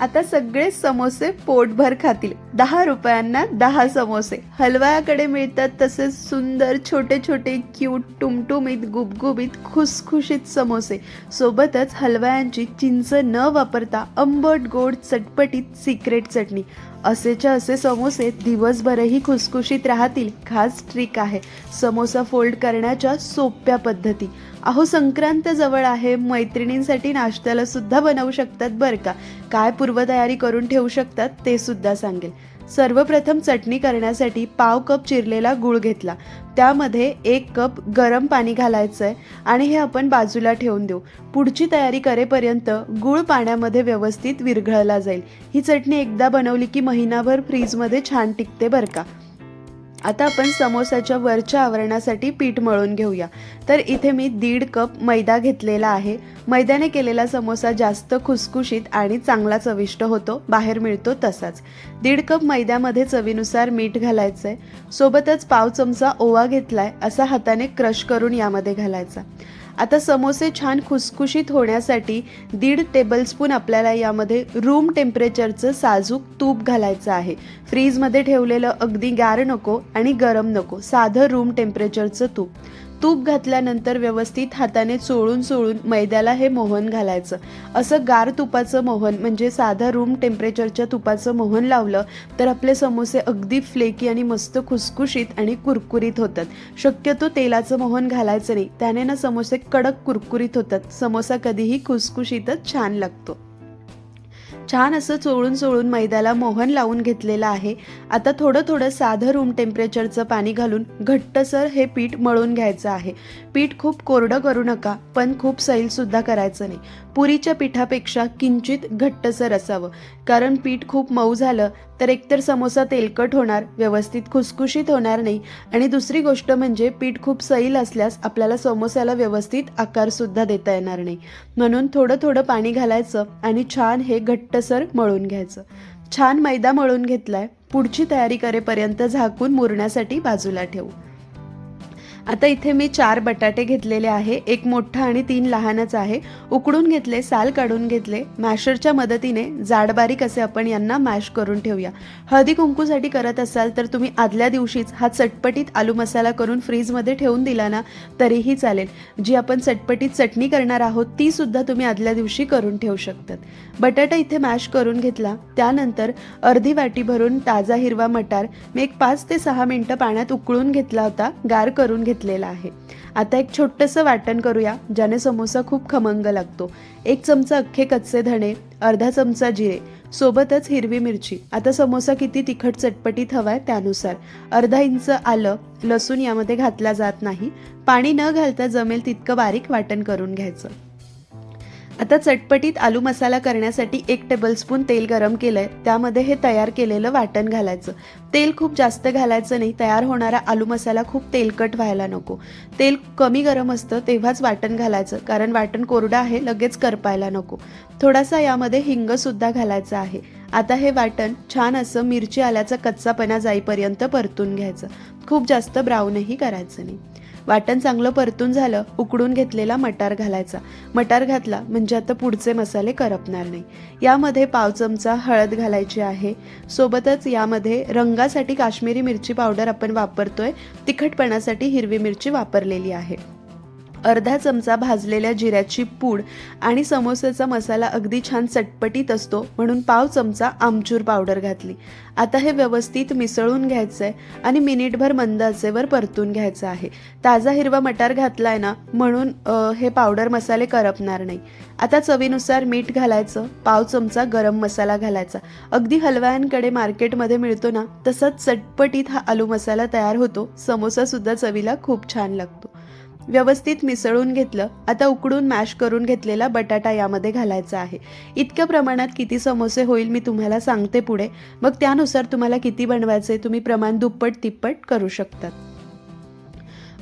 आता सगळे समोसे पोटभर खातील. दहा रुपयांना दहा समोसे. हलवायाकडे मिळतात तसेच सुंदर छोटे छोटे क्यूट टुमटुमीत गुबगुबीत खुसखुशीत समोसे. सोबतच हलवायांची चिंच न वापरता आंबट गोड चटपटीत सिक्रेट चटणी. असेच्या असे समोसे दिवसभरही खुसखुशीत राहतील. खास ट्रिक आहे. समोसा फोल्ड करण्याच्या सोप्या पद्धती. अहो संक्रांत जवळ आहे. मैत्रिणींसाठी नाश्त्याला सुद्धा बनवू शकतात बरं का? काय पूर्वतयारी करून ठेवू शकतात ते सुद्धा सांगेल. सर्वप्रथम चटणी करण्यासाठी पाव कप चिरलेला गूळ घेतला. त्यामध्ये एक कप गरम पाणी घालायचं आहे आणि हे आपण बाजूला ठेवून देऊ. पुढची तयारी करेपर्यंत गूळ पाण्यामध्ये व्यवस्थित विरघळला जाईल. ही चटणी एकदा बनवली की महिनाभर फ्रीजमध्ये छान टिकते बरं का? आता आपण समोसाच्या वरच्या आवरणासाठी पीठ मळून घेऊया. तर इथे मी दीड कप मैदा घेतलेला आहे. मैद्याने केलेला समोसा जास्त खुसखुशीत आणि चांगला चविष्ट होतो. बाहेर मिळतो तसाच. दीड कप मैद्यामध्ये चवीनुसार मीठ घालायचं आहे सोबतच पाव चमचा ओवा घेतलाय असा हाताने क्रश करून यामध्ये घालायचा. आता समोसे छान खुसखुशीत होण्यासाठी दीड टेबलस्पून आपल्याला यामध्ये रूम टेम्परेचरचं साजूक तूप घालायचं आहे. फ्रीजमध्ये ठेवलेलं अगदी गार नको आणि गरम नको साधं रूम टेम्परेचरचं तूप. तूप घातल्यानंतर व्यवस्थित हाताने चोळून चोळून मैद्याला हे मोहन घालायचं. असं गार तुपाचं मोहन म्हणजे साधं रूम टेम्परेचरच्या तुपाचं मोहन लावलं तर आपले समोसे अगदी फ्लेकी आणि मस्त खुसखुशीत आणि कुरकुरीत होतात. शक्यतो तेलाचं मोहन घालायचं नाही. त्याने ना समोसे कडक कुरकुरीत होतात. समोसा कधीही खुसखुशीतच छान लागतो. छान असं चोळून चोळून मैद्याला मोहन लावून घेतलेलं आहे. आता थोडं थोडं साधं रूम टेम्परेचरचं पाणी घालून घट्टसर हे पीठ मळून घ्यायचं आहे. पीठ खूप कोरडं करू नका पण खूप सैलसुद्धा करायचं नाही. पुरीच्या पिठापेक्षा किंचित घट्टसर असावं. कारण पीठ खूप मऊ झालं तर एकतर समोसा तेलकट होणार व्यवस्थित खुसखुशीत होणार नाही. आणि दुसरी गोष्ट म्हणजे पीठ खूप सैल असल्यास आपल्याला समोसाला व्यवस्थित आकारसुद्धा देता येणार नाही. म्हणून थोडं थोडं पाणी घालायचं आणि छान हे घट्टसर मळून घ्यायचं. छान मैदा मळून घेतलाय पुढची तयारी करेपर्यंत झाकून मुरण्यासाठी बाजूला ठेवू. आता इथे मी चार बटाटे घेतलेले आहे. एक मोठा आणि तीन लहानच आहे. उकडून घेतले साल काढून घेतले. मॅशरच्या मदतीने जाडबारीक असे आपण यांना मॅश करून ठेवूया. हळदी कुंकूसाठी करत असाल तर तुम्ही आदल्या दिवशीच हा चटपटीत आलू मसाला करून फ्रीजमध्ये ठेवून दिला ना तरीही चालेल. जी आपण चटपटीत चटणी करणार आहोत ती सुद्धा तुम्ही आदल्या दिवशी करून ठेवू शकतात. बटाटा इथे मॅश करून घेतला. त्यानंतर अर्धी वाटी भरून ताजा हिरवा मटार. मी एक पाच ते सहा मिनटं पाण्यात उकळून घेतला होता. गार करून घेतलेला आहे. आता एक छोटंसं वाटण करूया ज्याने समोसा खूप खमंग लागतो. एक चमचा अख्खे कच्चे धणे अर्धा चमचा जिरे सोबतच हिरवी मिरची. आता समोसा किती तिखट चटपटीत हवाय त्यानुसार. अर्धा इंच आलं लसूण यामध्ये घातला जात नाही. पाणी न घालता जमेल तितकं बारीक वाटण करून घ्यायचं. आता चटपटीत आलू मसाला करण्यासाठी एक टेबलस्पून तेल गरम केलंय. त्यामध्ये हे तयार केलेलं वाटण घालायचं. तेल खूप जास्त घालायचं नाही. तयार होणारा आलू मसाला खूप तेलकट व्हायला नको. तेल कमी गरम असतं तेव्हाच वाटण घालायचं. कारण वाटण कोरडं आहे लगेच करपायला नको. थोडासा यामध्ये हिंगसुद्धा घालायचा आहे. आता हे वाटण छान असं मिरची आल्याचा कच्चापणा जाईपर्यंत परतून घ्यायचं. खूप जास्त ब्राऊनही करायचं नाही. वाटण चांगलं परतून झालं उकडून घेतलेला मटार घालायचा. मटार घातला म्हणजे आता पुढचे मसाले करपणार नाही. यामध्ये पाव चमचा हळद घालायची आहे. सोबतच यामध्ये रंगासाठी काश्मीरी मिरची पावडर आपण वापरतोय तिखटपणासाठी हिरवी मिरची वापरलेली आहे. अर्धा चमचा भाजलेल्या जिऱ्याची पूड आणि समोस्याचा मसाला अगदी छान चटपटीत असतो म्हणून पाव चमचा आमचूर पावडर घातली. आता हे व्यवस्थित मिसळून घ्यायचं आहे आणि मिनिटभर मंद आचेवर परतून घ्यायचं आहे. ताजा हिरवा मटार घातलाय ना म्हणून हे पावडर मसाले करपणार नाही. आता चवीनुसार मीठ घालायचं पाव चमचा गरम मसाला घालायचा. अगदी हलव्यांकडे मार्केटमध्ये मिळतो ना तसाच चटपटीत हा आलू मसाला तयार होतो समोसा सुद्धा चवीला खूप छान लागतो. व्यवस्थित मिसळून घेतलं आता उकडून मॅश करून घेतलेला बटाटा यामध्ये घालायचा आहे. इतक्या प्रमाणात किती समोसे होईल मी तुम्हाला सांगते पुढे. मग त्यानुसार तुम्हाला किती बनवायचे तुम्ही प्रमाण दुप्पट तिप्पट करू शकतात.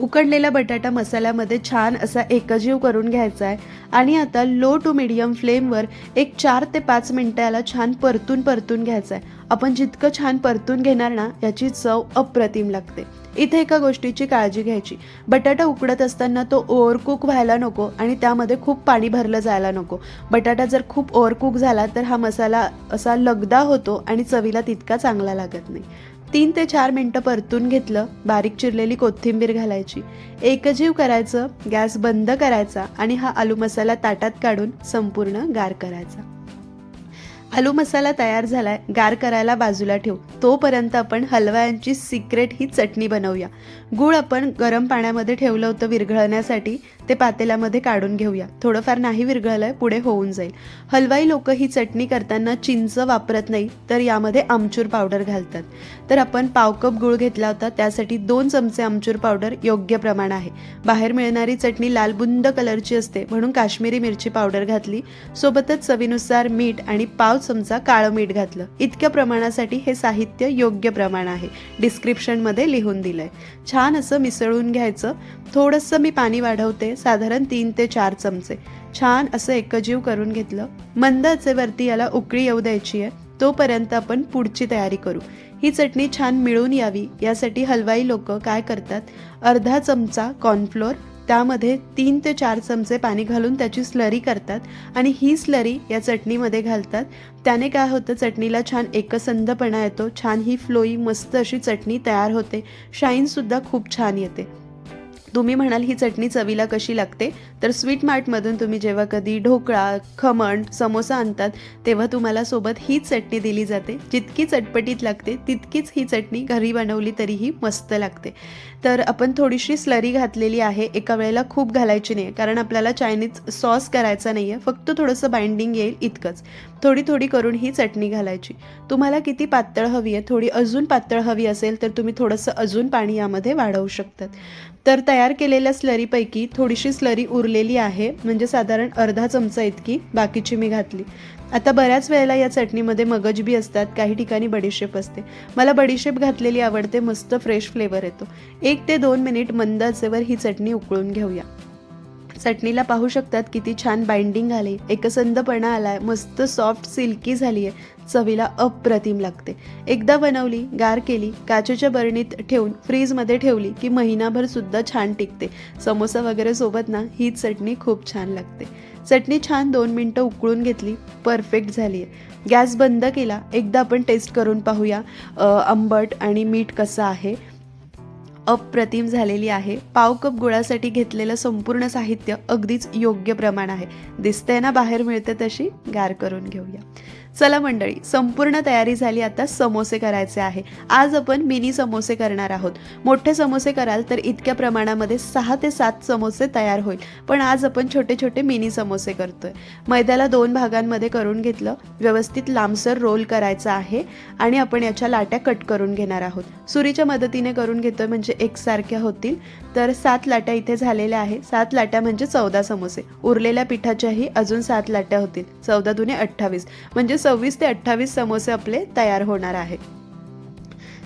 उकडलेला बटाटा मसाल्यामध्ये छान असा एकजीव करून घ्यायचा आहे आणि आता लो टू मिडियम फ्लेमवर एक चार ते पाच मिनटं याला छान परतून परतून घ्यायचं आहे आपण जितकं छान परतून घेणार ना याची चव अप्रतिम लागते. इथे एका गोष्टीची काळजी घ्यायची. बटाटा उकडत असताना तो ओव्हरकुक व्हायला नको आणि त्यामध्ये खूप पाणी भरलं जायला नको. बटाटा जर खूप ओव्हरकुक झाला तर हा मसाला असा लगदा होतो आणि चवीला तितका चांगला लागत नाही. तीन ते चार मिनटं परतून घेतलं बारीक चिरलेली कोथिंबीर घालायची. एकजीव करायचं गॅस बंद करायचा आणि हा आलू मसाला ताटात काढून संपूर्ण गार करायचा. आलू मसाला तयार झालाय गार करायला बाजूला ठेवू. तोपर्यंत आपण हलव्यांची सिक्रेट ही चटणी बनवूया. गूळ आपण गरम पाण्यामध्ये ठेवलं होतं विरघळण्यासाठी. ते पातेल्यामध्ये काढून घेऊया. थोडंफार नाही विरघळलंय पुढे होऊन जाईल. हलवाई लोक ही चटणी करताना चिंच वापरत नाही तर यामध्ये आमचूर पावडर घालतात. तर आपण पाव कप गूळ घेतला होता त्यासाठी दोन चमचे आमचूर पावडर योग्य प्रमाण आहे. बाहेर मिळणारी चटणी लालबुंद कलरची असते म्हणून काश्मीरी मिरची पावडर घातली. सोबतच चवीनुसार मीठ आणि पाव चमचा काळं मीठ घातलं. इतक्या प्रमाणासाठी हे साहित्य योग्य प्रमाण आहे डिस्क्रिप्शनमध्ये लिहून दिलंय. छान असं मिसळून घ्यायचं. थोडंसं मी पाणी वाढवते साधारण तीन ते चार चमचे. छान असं एकजीव करून घेतलं. मंद आचेवरती याला उकळी येऊ द्यायची आहे. तोपर्यंत आपण पुढची तयारी करू. ही चटणी छान मिळून यावी. यासाठी हलवाई लोक काय करतात? अर्धा चमचा कॉर्नफ्लोअर त्यामध्ये तीन ते चार चमचे पाणी घालून त्याची स्लरी करतात आणि ही स्लरी या चटणीमध्ये घालतात. त्याने काय होतं? चटणीला छान एकसंधपणा येतो. छान ही फ्लोई मस्त अशी चटणी तयार होते. शाईनसुद्धा खूप छान येते. तुम्ही म्हणाल ही चटणी चवीला कशी लागते? तर स्वीट मार्टमधून तुम्ही जेव्हा कधी ढोकळा खमण समोसा आणतात तेव्हा तुम्हाला सोबत हीच चटणी दिली जाते. जितकी चटपटीत लागते तितकीच ही चटणी घरी बनवली तरीही मस्त लागते. तर आपण थोडीशी स्लरी घातलेली आहे. एका वेळेला खूप घालायची नाही कारण आपल्याला चायनीज सॉस करायचा नाही आहे फक्त थोडंसं बाइंडिंग येईल इतकंच. थोडी थोडी करून ही चटणी घालायची. तुम्हाला किती पातळ हवी आहे थोडी अजून पातळ हवी असेल तर तुम्ही थोडंसं अजून पाणी यामध्ये वाढवू शकतात. तर तयार केलेल्या स्लरीपैकी थोडीशी स्लरी उरलेली आहे. म्हणजे साधारण अर्धा चमचा इतकी. बाकीची मी घातली. आता बऱ्याच वेळेला या चटणीमध्ये मगज बी असतात काही ठिकाणी बडीशेप असते. मला बडीशेप घातलेली आवडते मस्त फ्रेश फ्लेवर येतो. एक ते दोन मिनिट मंद आचेवर ही चटणी उकळून घेऊया. चटणीला पाहू शकतात किती छान बाइंडिंग आली. एकसंधपणा आलाय. मस्त सॉफ्ट सिल्की झाली आहे चवीला अप्रतिम लागते. एकदा बनवली गार केली काचेच्या बरणीत ठेवून फ्रीजमध्ये ठेवली की महिनाभर सुद्धा छान टिकते. समोसा वगैरे सोबत ना ही चटणी खूप छान लागते. चटणी छान दोन मिनटं उकळून घेतली परफेक्ट झाली आहे गॅस बंद केला एकदा आपण टेस्ट करून पाहूया आंबट आणि मीठ कसं आहे. अप्रतिम झालेली आहे. पाव कप गुळासाठी घेतलेलं संपूर्ण साहित्य अगदीच योग्य प्रमाण आहे. दिसतंय ना बाहेर मिळते तशी? गार करून घेऊया. चला मंडळी संपूर्ण तयारी झाली आता समोसे करायचे आहे. आज आपण मिनी समोसे करणार आहोत. मोठे समोसे कराल तर इतक्या प्रमाणामध्ये सहा ते सात समोसे तयार होईल. पण आज आपण छोटे छोटे मिनी समोसे करतोय. मैद्याला दोन भागांमध्ये करून घेतलं. व्यवस्थित लांबसर रोल करायचा आहे आणि आपण याच्या लाट्या कट करून घेणार आहोत. सुरीच्या मदतीने करून घेतोय म्हणजे एकसारख्या होतील. तर सात लाट्या इथे झालेल्या आहे. सात लाट्या म्हणजे चौदा समोसे. उरलेल्या पिठाच्याही अजून सात लाट्या होतील. चौदा दुने अठ्ठावीस. म्हणजे सव्वीस ते अठ्ठावीस समोसे आपले तयार होणार आहे.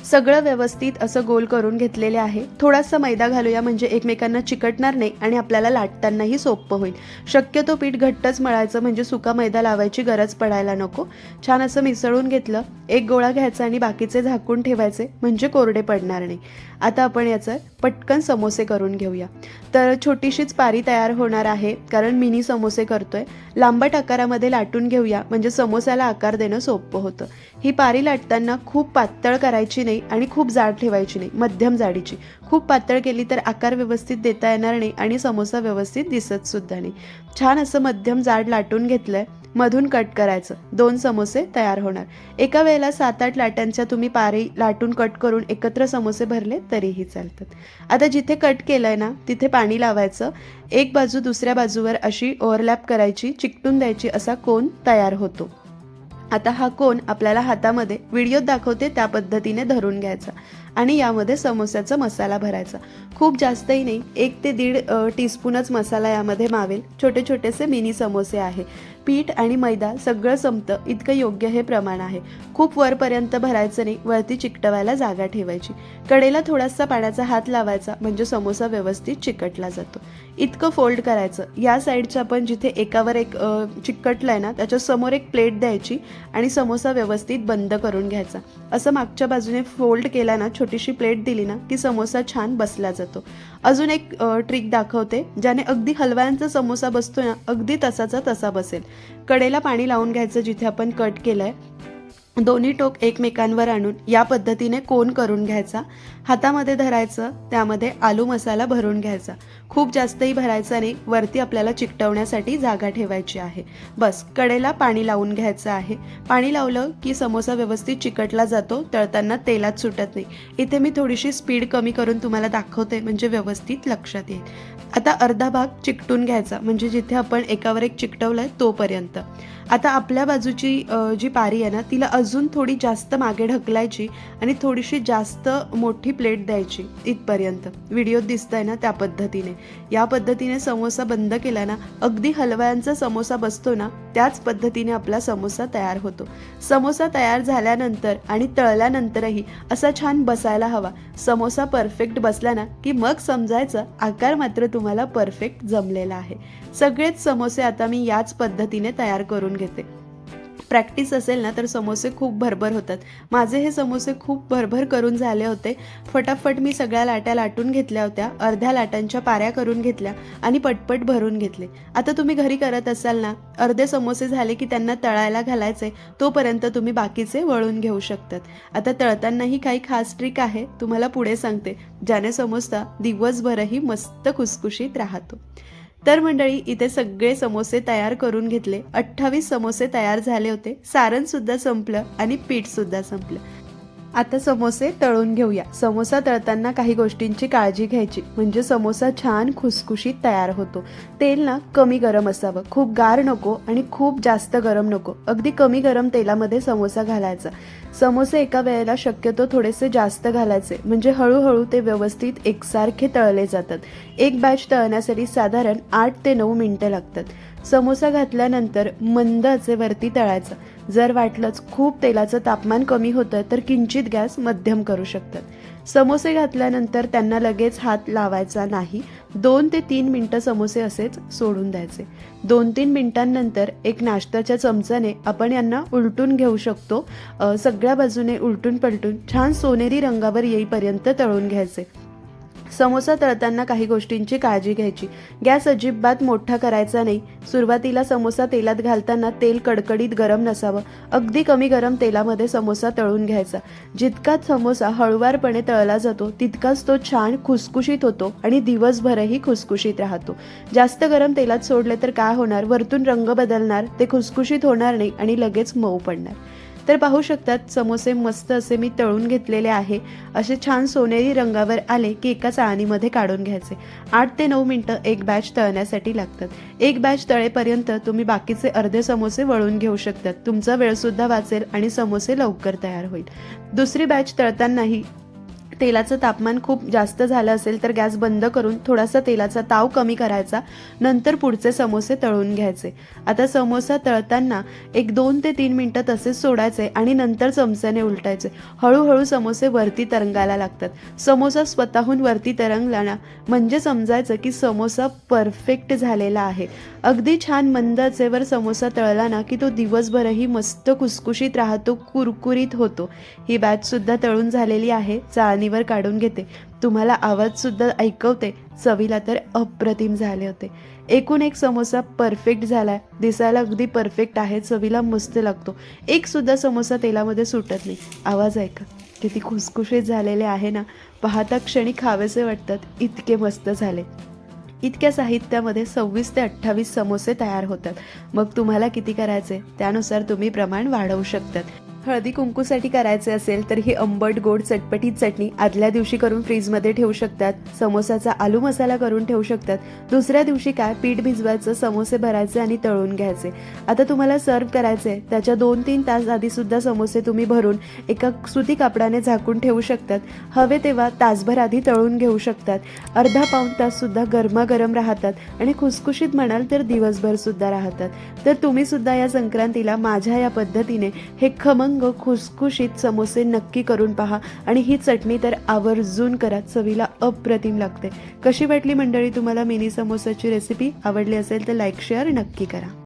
सगळं व्यवस्थित असं गोल करून घेतलेले आहे. थोडासा मैदा घालूया म्हणजे एकमेकांना चिकटणार नाही आणि आपल्याला लाटतानाही सोपं होईल. शक्यतो पीठ घट्टच मळायचं म्हणजे सुका मैदा लावायची गरज पडायला नको. छान असं मिसळून घेतलं. एक गोळा घ्यायचा आणि बाकीचे झाकून ठेवायचे म्हणजे कोरडे पडणार नाही. आता आपण याचं पटकन समोसे करून घेऊया. तर छोटीशीच पारी तयार होणार आहे कारण मिनी समोसे करतोय. लांबट आकारामध्ये लाटून घेऊया म्हणजे समोस्याला आकार देणं सोपं होतं. ही पारी लाटताना खूप पातळ करायची नाही आणि खूप जाड ठेवायची नाही मध्यम जाडीची. खूप पातळ केली तर आकार व्यवस्थित देता येणार नाही आणि समोसा व्यवस्थित दिसत सुद्धा नाही. छान असं मध्यम जाड लाटून घेतलंय. मधून कट करायचं. दोन समोसे तयार होणार. एका वेळेला सात आठ लाट्यांच्या तुम्ही पारी लाटून कट करून एकत्र समोसे भरले तरीही चालतात. आता जिथे कट केलंय ना तिथे पाणी लावायचं. एक बाजू दुसऱ्या बाजूवर अशी ओव्हरलॅप करायची चिकटून द्यायची असा कोन तयार होतो. आता हा कोन आपल्याला हातामध्ये व्हिडिओत दाखवते त्या पद्धतीने धरून घ्यायचा. आणि यामध्ये समोस्याचा मसाला भरायचा. खूप जास्तही नाही एक ते दीड टीस्पूनच मसाला यामध्ये मावेल. छोटे छोटेसे मिनी समोसे आहे. पीठ आणि मैदा सगळं संपतं. इतकं योग्य हे प्रमाण आहे. खूप वरपर्यंत भरायचं नाही वरती चिकटवायला जागा ठेवायची. कडेला थोडासा पाण्याचा हात लावायचा म्हणजे समोसा व्यवस्थित चिकटला जातो. इतकं फोल्ड करायचं. या साईडच्या आपण जिथे एकावर एक चिकटलं आहे ना त्याच्यासमोर एक प्लेट द्यायची आणि समोसा व्यवस्थित बंद करून घ्यायचा. असं मागच्या बाजूने फोल्ड केला ना छोटीशी प्लेट दिली ना की समोसा छान बसला जातो. अजून एक ट्रिक दाखवते ज्याने अगदी हलव्यांचा समोसा बसतो ना अगदी तसाचा तसा बसेल. कडेला पाणी लावून घ्यायचं जिथे आपण कट केलं आहे दोन्ही टोक एकमेकांवर आणून या पद्धतीने कोन करून घ्यायचा? हातामध्ये धरायचं त्यामध्ये आलू मसाला भरून घ्यायचा. खूप जास्तही भरायचा नाही वरती आपल्याला चिकटवण्यासाठी जागा ठेवायची आहे. बस कडेला पाणी लावून घ्यायचं आहे. पाणी लावलं की समोसा व्यवस्थित चिकटला जातो तळताना तेलात सुटत नाही. इथे मी थोडीशी स्पीड कमी करून तुम्हाला दाखवते म्हणजे व्यवस्थित लक्षात येईल. आता अर्धा भाग चिकटून घ्यायचा म्हणजे जिथे आपण एकावर एक चिकटवलं आहे तोपर्यंत. आता आपल्या बाजूची जी पारी आहे ना तिला अजून थोडी जास्त मागे ढकलायची आणि थोडीशी जास्त मोठी प्लेट द्यायची इथपर्यंत. व्हिडिओत दिसतंय ना त्या पद्धतीने. या पद्धतीने समोसा बंद केला ना अगदी हलव्यांचा समोसा बसतो ना त्याच पद्धतीने आपला समोसा तयार होतो. समोसा तयार झाल्यानंतर आणि तळल्यानंतरही असा छान बसायला हवा. समोसा परफेक्ट बसला ना की मग समजायचं आकार मात्र तुम्हाला परफेक्ट जमलेला आहे. सगळेच समोसे आता मी याच पद्धतीने तयार करून घेते. प्रॅक्टिस असेल ना तर समोसे खूप भरभर होतात. माझे हे समोसे खूप भरभर करून झाले होते. फटाफट मी सगळ्या लाट्या लाटून घेतल्या होत्या. अर्ध्या लाटांच्या पाऱ्या करून घेतल्या आणि पटपट भरून घेतले. आता तुम्ही घरी करत असाल ना अर्धे समोसे झाले की त्यांना तळायला घालायचे तोपर्यंत तुम्ही बाकीचे वळून घेऊ शकतात. आता तळतानाही काही खास ट्रिक आहे तुम्हाला पुढे सांगते. ज्याने समोसा दिवसभरही मस्त खुसखुशीत राहतो. तर मंडळी इथे सगळे समोसे तयार करून घेतले. अठ्ठावीस समोसे तयार झाले होते. सारण सुद्धा संपलं आणि पीठ सुद्धा संपलं. आता समोसे तळून घेऊया. समोसा तळताना काही गोष्टींची काळजी घ्यायची. म्हणजे समोसा छान खुसखुशीत तयार होतो. तेल ना कमी गरम असावं. खूप गार नको आणि खूप जास्त गरम नको. अगदी कमी गरम तेलामध्ये समोसा घालायचा. समोसे एका वेळेला शक्यतो थोडेसे जास्त घालायचे. म्हणजे हळूहळू ते व्यवस्थित एकसारखे तळले जातात. एक बॅच तळण्यासाठी साधारण आठ ते नऊ मिनटं लागतात. समोसा घातल्यानंतर मंद आचेवरती तळायचं. जर वाटलंच खूप तेलाचं तापमान कमी होतं तर किंचित गॅस मध्यम करू शकतात. समोसे घातल्यानंतर त्यांना लगेच हात लावायचा नाही. दोन ते तीन मिनटं समोसे असेच सोडून द्यायचे. दोन तीन मिनटांनंतर एक नाश्त्याच्या चमच्याने आपण यांना उलटून घेऊ शकतो. सगळ्या बाजूने उलटून पलटून छान सोनेरी रंगावर येईपर्यंत तळून घ्यायचे. समोसा तळताना काही गोष्टींची काळजी घ्यायची. गॅस अजिबात मोठा करायचा नाही. सुरुवातीला समोसा तेलात घालताना तेल कडकडीत गरम नसावं. अगदी कमी गरम तेलामध्ये समोसा तळून घ्यायचा. जितका समोसा हळुवारपणे तळला जातो तितकाच तो छान खुसखुशीत होतो आणि दिवसभरही खुसखुशीत राहतो. जास्त गरम तेलात सोडले तर काय होणार? वरतून रंग बदलणार ते खुसखुशीत होणार नाही आणि लगेच मऊ पडणार. तर पाहू शकतात समोसे मस्त असे मी तळून घेतलेले आहे. असे छान सोनेरी रंगावर आले की एका चाळणीमध्ये काढून घ्यायचे. आठ ते नऊ मिनटं एक बॅच तळण्यासाठी लागतात. एक बॅच तळेपर्यंत तुम्ही बाकीचे अर्धे समोसे वळून घेऊ शकतात. तुमचा वेळसुद्धा वाचेल आणि समोसे लवकर तयार होईल. दुसरी बॅच तळतानाही तेलाचं तापमान खूप जास्त झालं असेल तर गॅस बंद करून थोडासा तेलाचा ताव कमी करायचा नंतर पुढचे समोसे तळून घ्यायचे. आता समोसा तळताना एक दोन ते तीन मिनटं तसेच सोडायचे आणि नंतर चमच्याने उलटायचे. हळूहळू समोसे वरती तरंगायला लागतात. समोसा स्वतःहून वरती तरंगला ना म्हणजे समजायचं की समोसा परफेक्ट झालेला आहे. अगदी छान मंद आचेवर समोसा तळला ना की तो दिवसभरही मस्त कुसकुशीत राहतो कुरकुरीत होतो. ही बॅच सुद्धा तळून झालेली आहे चाळणीवर काढून घेते. तुम्हाला आवाज सुद्धा ऐकवते. चवीला तर अप्रतिम झाले होते. एकूण एक समोसा परफेक्ट झाला दिसायला अगदी परफेक्ट आहे. चवीला मस्त लागतो. एक सुद्धा समोसा तेलामध्ये सुटत नाही. आवाज ऐका. किती खुसखुशीत झालेले आहे ना. पाहता क्षणी खावेसे वाटतात. इतके मस्त झाले. इतक्या साहित्यामध्ये सव्वीस ते अठ्ठावीस समोसे तयार होतात. मग तुम्हाला किती करायचे? त्यानुसार तुम्ही प्रमाण वाढवू शकतात. हळदी कुंकूसाठी करायचे असेल तर ही आंबट गोड चटपटीत चटणी आदल्या दिवशी करून फ्रीजमध्ये ठेवू शकतात. समोसाचा आलू मसाला करून ठेवू शकतात. दुसऱ्या दिवशी काय? पीठ भिजवायचं समोसे भरायचे आणि तळून घ्यायचे. आता तुम्हाला सर्व करायचे त्याच्या दोन तीन तास आधी सुद्धा समोसे तुम्ही भरून एका सुती कापडाने झाकून ठेवू शकतात. हवे तेव्हा तासभर आधी तळून घेऊ शकतात. अर्धा पाऊण तास सुद्धा गरमागरम राहतात आणि खुसखुशीत म्हणाल तर दिवसभर सुद्धा राहतात. तर तुम्ही सुद्धा या संक्रांतीला माझ्या या पद्धतीने हे खमंग खमंग खुसखुशीत समोसे नक्की करून पहा. आणि ही चटणी तर आवर्जून करा. चवीला अप्रतिम लागते. कशी वाटली मंडळी तुम्हाला मिनी समोसाची रेसिपी आवडली असेल तर लाईक शेअर नक्की करा.